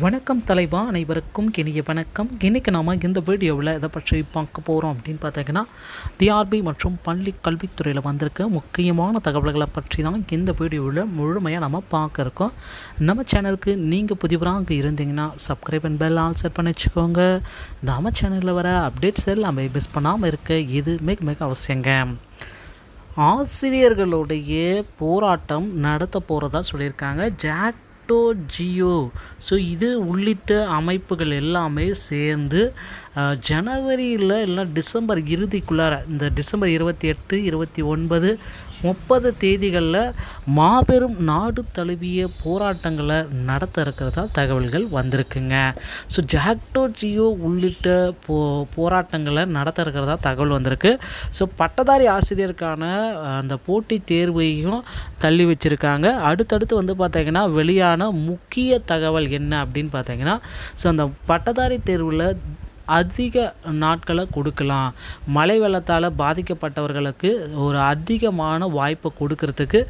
வணக்கம் தலைவா அனைவருக்கும் இனிய வணக்கம். இன்றைக்கி நாம் இந்த வீடியோவில் இதை பற்றி பார்க்க போகிறோம் அப்படின்னு பார்த்தீங்கன்னா டிஆர்பி மற்றும் பள்ளி கல்வித்துறையில் வந்திருக்க முக்கியமான தகவல்களை பற்றி தான் இந்த வீடியோவில் முழுமையாக நம்ம பார்க்க இருக்கோம். நம்ம சேனலுக்கு நீங்கள் புதிவராக இருந்தீங்கன்னா subscribe and bell all set பண்ணி வச்சுக்கோங்க. நம்ம சேனலில் வர அப்டேட்ஸ் எல்லாமே மிஸ் பண்ணாமல் இருக்க இது மிக மிக அவசியங்க. ஆசிரியர்களுடைய போராட்டம் நடத்த போகிறதா சொல்லியிருக்காங்க. ஜாக் ஆட்டோ ஜியோ ஸோ இது உள்ளிட்ட அமைப்புகள் எல்லாமே சேர்ந்து ஜனவரியில் இல்லை டிசம்பர் இறுதிக்குள்ளார இந்த டிசம்பர் இருபத்தி எட்டு இருபத்தி ஒன்பது முப்பது தேதிகளில் மாபெரும் நாடு தழுவிய போராட்டங்களை நடத்த இருக்கிறதா தகவல்கள் வந்திருக்குங்க. ஸோ ஜாக்டோ ஜியோ உள்ளிட்ட போ போராட்டங்களை நடத்த இருக்கிறதா தகவல் வந்திருக்கு. ஸோ பட்டதாரி ஆசிரியருக்கான அந்த போட்டி தேர்வையும் தள்ளி வச்சுருக்காங்க. அடுத்தடுத்து வந்து பார்த்திங்கன்னா வெளியான முக்கிய தகவல் என்ன அப்படின்னு பார்த்தீங்கன்னா ஸோ அந்த பட்டதாரி தேர்வில் அதிக நாட்களை கொடுக்கலாம். மழை வெள்ளத்தால் பாதிக்கப்பட்டவர்களுக்கு ஒரு அதிகமான வாய்ப்பை கொடுக்கறதுக்கு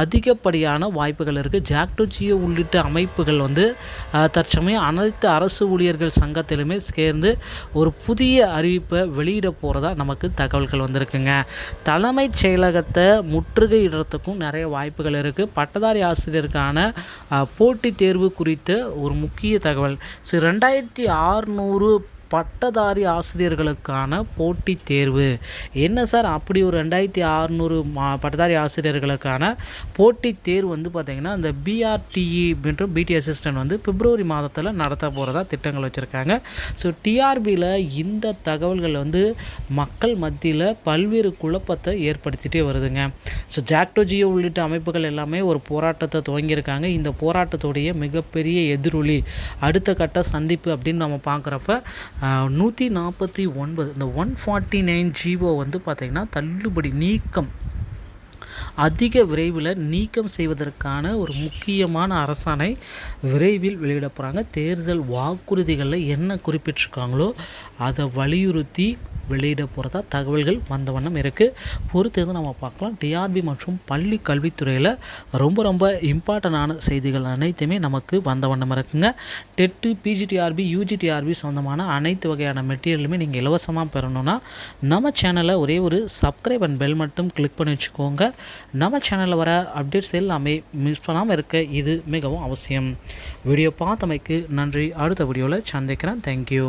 அதிகப்படியான வாய்ப்புகள் இருக்குது ஜாக்டோஜியோ உள்ளிட்ட அமைப்புகள் வந்து தற்சமயம் அனைத்து அரசு ஊழியர்கள் சங்கத்திலுமே சேர்ந்து ஒரு புதிய அறிவிப்பை வெளியிட போகிறதா நமக்கு தகவல்கள் வந்திருக்குங்க. தலைமைச் செயலகத்தை முற்றுகையிடுறதுக்கும் நிறைய வாய்ப்புகள் இருக்குது பட்டதாரி ஆசிரியருக்கான போட்டி போட்டித் தேர்வு குறித்த ஒரு முக்கிய தகவல். ஸோ ரெண்டாயிரத்தி ஆறுநூறு பட்டதாரி ஆசிரியர்களுக்கான போட்டித் தேர்வு. என்ன சார்? அப்படி ஒரு ரெண்டாயிரத்தி அறநூறு மா பட்டதாரி ஆசிரியர்களுக்கான போட்டித் தேர்வு வந்து பார்த்திங்கன்னா இந்த பிஆர்டிஇ மற்றும் பிடி அசிஸ்டன்ட் வந்து பிப்ரவரி மாதத்தில் நடத்த போகிறதா திட்டங்கள் வச்சுருக்காங்க. ஸோ டிஆர்பியில் இந்த தகவல்கள் வந்து மக்கள் மத்தியில் பல்வேறு குழப்பத்தை ஏற்படுத்திகிட்டே வருதுங்க. ஸோ ஜாக்டோஜியோ உள்ளிட்ட அமைப்புகள் எல்லாமே ஒரு போராட்டத்தை துவங்கியிருக்காங்க. இந்த போராட்டத்துடைய மிகப்பெரிய எதிரொலி அடுத்த கட்ட சந்திப்பு அப்படின்னு நம்ம பார்க்குறப்ப நூற்றி நாற்பத்தி ஒன்பது இந்த ஒன் ஃபார்ட்டி நைன் ஜிஓ வந்து பார்த்திங்கன்னா தள்ளுபடி நீக்கம். அதிக விரைவில் நீக்கம் செய்வதற்கான ஒரு முக்கியமான அரசாணை விரைவில் வெளியிட போகிறாங்க தேர்தல் வாக்குறுதிகளில் என்ன குறிப்பிட்டிருக்காங்களோ அதை வலியுறுத்தி வெளியிட போகிறதா தகவல்கள் வந்த வண்ணம் இருக்குது பொறுத்து இருந்து நம்ம பார்க்கலாம். டிஆர்பி மற்றும் பள்ளி கல்வித்துறையில் ரொம்ப ரொம்ப இம்பார்ட்டண்டான செய்திகள் அனைத்துமே நமக்கு வந்த வண்ணம் இருக்குங்க. டெட்டு பிஜிடிஆர்பி யூஜிடிஆர்பி சொந்தமான அனைத்து வகையான மெட்டீரியலுமே நீங்கள் இலவசமாக பெறணும்னா நம்ம சேனலை ஒரே ஒரு சப்ஸ்கிரைப் அண்ட் பெல் மட்டும் கிளிக் பண்ணி வச்சுக்கோங்க. நம்ம சேனலில் வர அப்டேட்ஸ் எல்லாமே மிஸ் பண்ணாமல் இருக்க இது மிகவும் அவசியம். வீடியோ பார்த்தமைக்கு நன்றி. அடுத்த வீடியோவில் சந்திக்கிறேன். தேங்க்யூ